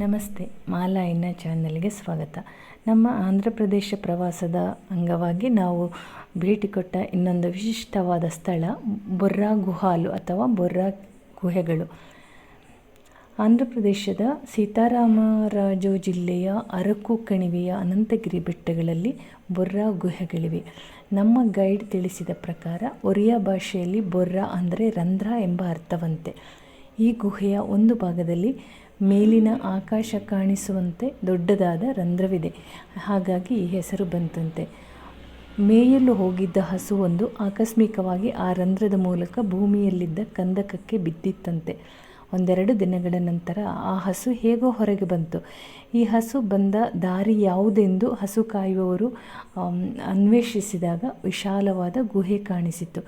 ನಮಸ್ತೆ, ಮಾಲಾ ಇನ್ನ ಚಾನಲ್ಗೆ ಸ್ವಾಗತ. ನಮ್ಮ ಆಂಧ್ರ ಪ್ರದೇಶ ಪ್ರವಾಸದ ಅಂಗವಾಗಿ ನಾವು ಭೇಟಿ ಕೊಟ್ಟ ಇನ್ನೊಂದು ವಿಶಿಷ್ಟವಾದ ಸ್ಥಳ, ಬೊರ್ರಾ ಗುಹಾಲು ಅಥವಾ ಬೊರ್ರಾ ಗುಹೆಗಳು. ಆಂಧ್ರ ಪ್ರದೇಶದ ಸೀತಾರಾಮರಾಜು ಜಿಲ್ಲೆಯ ಅರಕು ಕಣಿವೆಯ ಅನಂತಗಿರಿ ಬೆಟ್ಟಗಳಲ್ಲಿ ಬೊರ್ರಾ ಗುಹೆಗಳಿವೆ. ನಮ್ಮ ಗೈಡ್ ತಿಳಿಸಿದ ಪ್ರಕಾರ, ಒರಿಯಾ ಭಾಷೆಯಲ್ಲಿ ಬೊರ್ರಾ ಅಂದರೆ ರಂಧ್ರ ಎಂಬ ಅರ್ಥವಂತೆ. ಈ ಗುಹೆಯ ಒಂದು ಭಾಗದಲ್ಲಿ ಮೇಲಿನ ಆಕಾಶ ಕಾಣಿಸುವಂತೆ ದೊಡ್ಡದಾದ ರಂಧ್ರವಿದೆ. ಹಾಗಾಗಿ ಈ ಹೆಸರು ಬಂತಂತೆ. ಮೇಯಲು ಹೋಗಿದ್ದ ಹಸುವೊಂದು ಆಕಸ್ಮಿಕವಾಗಿ ಆ ರಂಧ್ರದ ಮೂಲಕ ಭೂಮಿಯಲ್ಲಿದ್ದ ಕಂದಕಕ್ಕೆ ಬಿದ್ದಿತ್ತಂತೆ. ಒಂದೆರಡು ದಿನಗಳ ನಂತರ ಆ ಹಸು ಹೇಗೋ ಹೊರಗೆ ಬಂತು. ಈ ಹಸು ಬಂದ ದಾರಿ ಯಾವುದೆಂದು ಹಸು ಕಾಯುವವರು ಅನ್ವೇಷಿಸಿದಾಗ ವಿಶಾಲವಾದ ಗುಹೆ ಕಾಣಿಸಿತು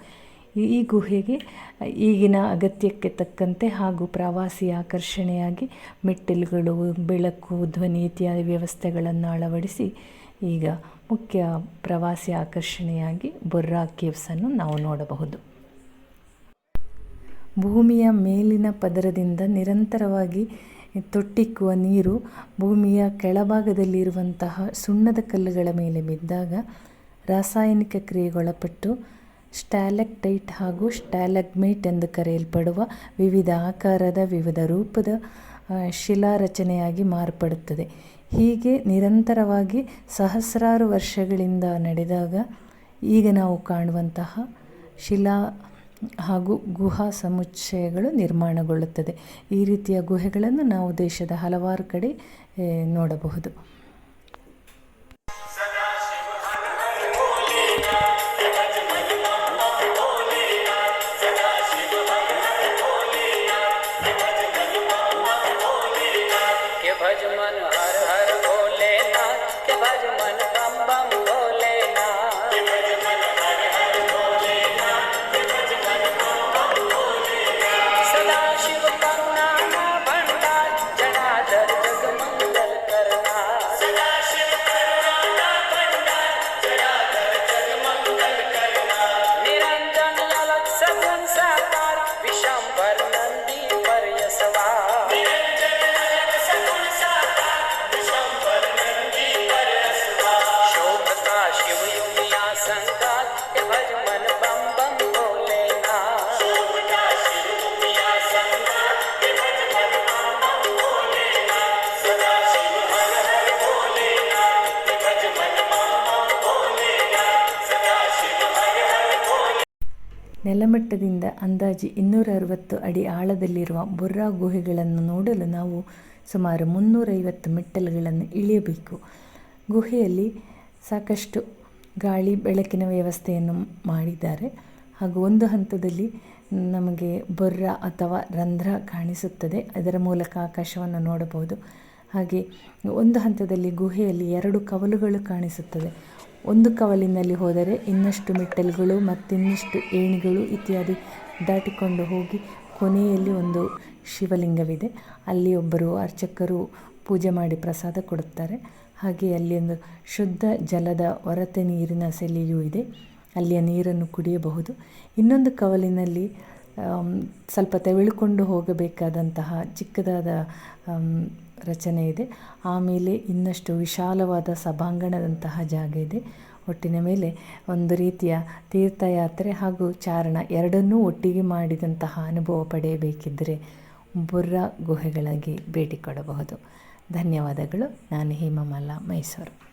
ಈ ಗುಹೆಗೆ ಈಗಿನ ಅಗತ್ಯಕ್ಕೆ ತಕ್ಕಂತೆ ಹಾಗೂ ಪ್ರವಾಸಿ ಆಕರ್ಷಣೆಯಾಗಿ ಮೆಟ್ಟಿಲುಗಳು, ಬೆಳಕು, ಧ್ವನಿ ಇತ್ಯಾದಿ ವ್ಯವಸ್ಥೆಗಳನ್ನು ಅಳವಡಿಸಿ ಈಗ ಮುಖ್ಯ ಪ್ರವಾಸಿ ಆಕರ್ಷಣೆಯಾಗಿ ಬೊರ್ರಾ ಕೇವ್ಸನ್ನು ನಾವು ನೋಡಬಹುದು. ಭೂಮಿಯ ಮೇಲಿನ ಪದರದಿಂದ ನಿರಂತರವಾಗಿ ತೊಟ್ಟಿಕ್ಕುವ ನೀರು ಭೂಮಿಯ ಕೆಳಭಾಗದಲ್ಲಿರುವಂತಹ ಸುಣ್ಣದ ಕಲ್ಲುಗಳ ಮೇಲೆ ಬಿದ್ದಾಗ ರಾಸಾಯನಿಕ ಕ್ರಿಯೆಗೊಳಪಟ್ಟು ಸ್ಟ್ಯಾಲಕ್ಟೈಟ್ ಹಾಗೂ ಸ್ಟ್ಯಾಲಗ್ಮೈಟ್ ಎಂದು ಕರೆಯಲ್ಪಡುವ ವಿವಿಧ ಆಕಾರದ, ವಿವಿಧ ರೂಪದ ಶಿಲಾರಚನೆಯಾಗಿ ಮಾರ್ಪಡುತ್ತದೆ. ಹೀಗೆ ನಿರಂತರವಾಗಿ ಸಹಸ್ರಾರು ವರ್ಷಗಳಿಂದ ನಡೆದಾಗ ಈಗ ನಾವು ಕಾಣುವಂತಹ ಶಿಲಾ ಹಾಗೂ ಗುಹಾ ಸಮುಚ್ಚಯಗಳು ನಿರ್ಮಾಣಗೊಳ್ಳುತ್ತದೆ. ಈ ರೀತಿಯ ಗುಹೆಗಳನ್ನು ನಾವು ದೇಶದ ಹಲವಾರು ಕಡೆ ನೋಡಬಹುದು. भज मन हर हर भोलेनाथ के भजमन बम बम ನೆಲಮಟ್ಟದಿಂದ ಅಂದಾಜು ಇನ್ನೂರ ಅರವತ್ತು ಅಡಿ ಆಳದಲ್ಲಿರುವ ಬೊರ್ರಾ ಗುಹೆಗಳನ್ನು ನೋಡಲು ನಾವು ಸುಮಾರು ಮುನ್ನೂರೈವತ್ತು ಮೆಟ್ಟಲುಗಳನ್ನು ಇಳಿಯಬೇಕು. ಗುಹೆಯಲ್ಲಿ ಸಾಕಷ್ಟು ಗಾಳಿ ಬೆಳಕಿನ ವ್ಯವಸ್ಥೆಯನ್ನು ಮಾಡಿದ್ದಾರೆ. ಹಾಗೂ ಒಂದು ಹಂತದಲ್ಲಿ ನಮಗೆ ಬೊರ್ರ ಅಥವಾ ರಂಧ್ರ ಕಾಣಿಸುತ್ತದೆ. ಅದರ ಮೂಲಕ ಆಕಾಶವನ್ನು ನೋಡಬಹುದು. ಹಾಗೆ ಒಂದು ಹಂತದಲ್ಲಿ ಗುಹೆಯಲ್ಲಿ ಎರಡು ಕವಲುಗಳು ಕಾಣಿಸುತ್ತದೆ. ಒಂದು ಕವಲಿನಲ್ಲಿ ಹೋದರೆ ಇನ್ನಷ್ಟು ಮೆಟ್ಟಲುಗಳು ಮತ್ತಿನ್ನಷ್ಟು ಏಣಿಗಳು ಇತ್ಯಾದಿ ದಾಟಿಕೊಂಡು ಹೋಗಿ ಕೊನೆಯಲ್ಲಿ ಒಂದು ಶಿವಲಿಂಗವಿದೆ. ಅಲ್ಲಿ ಒಬ್ಬರು ಅರ್ಚಕರು ಪೂಜೆ ಮಾಡಿ ಪ್ರಸಾದ ಕೊಡುತ್ತಾರೆ. ಹಾಗೆ ಅಲ್ಲಿ ಒಂದು ಶುದ್ಧ ಜಲದ ಹೊರತೆ ನೀರಿನ ಸೆಲೆಯೂ ಇದೆ. ಅಲ್ಲಿಯ ನೀರನ್ನು ಕುಡಿಯಬಹುದು. ಇನ್ನೊಂದು ಕವಲಿನಲ್ಲಿ ಸ್ವಲ್ಪ ತೆವಳಿಕೊಂಡು ಹೋಗಬೇಕಾದಂತಹ ಚಿಕ್ಕದಾದ ರಚನೆ ಇದೆ. ಆಮೇಲೆ ಇನ್ನಷ್ಟು ವಿಶಾಲವಾದ ಸಭಾಂಗಣದಂತಹ ಜಾಗ ಇದೆ. ಒಟ್ಟಿನ ಮೇಲೆ ಒಂದು ರೀತಿಯ ತೀರ್ಥಯಾತ್ರೆ ಹಾಗೂ ಚಾರಣ ಎರಡನ್ನೂ ಒಟ್ಟಿಗೆ ಮಾಡಿದಂತಹ ಅನುಭವ ಪಡೆಯಬೇಕಿದ್ದರೆ ಬುರ್ರ ಗುಹೆಗಳಾಗಿ ಭೇಟಿ ಕೊಡಬಹುದು. ಧನ್ಯವಾದಗಳು. ನಾನು ಹೇಮಮಾಲಾ ಮೈಸೂರು.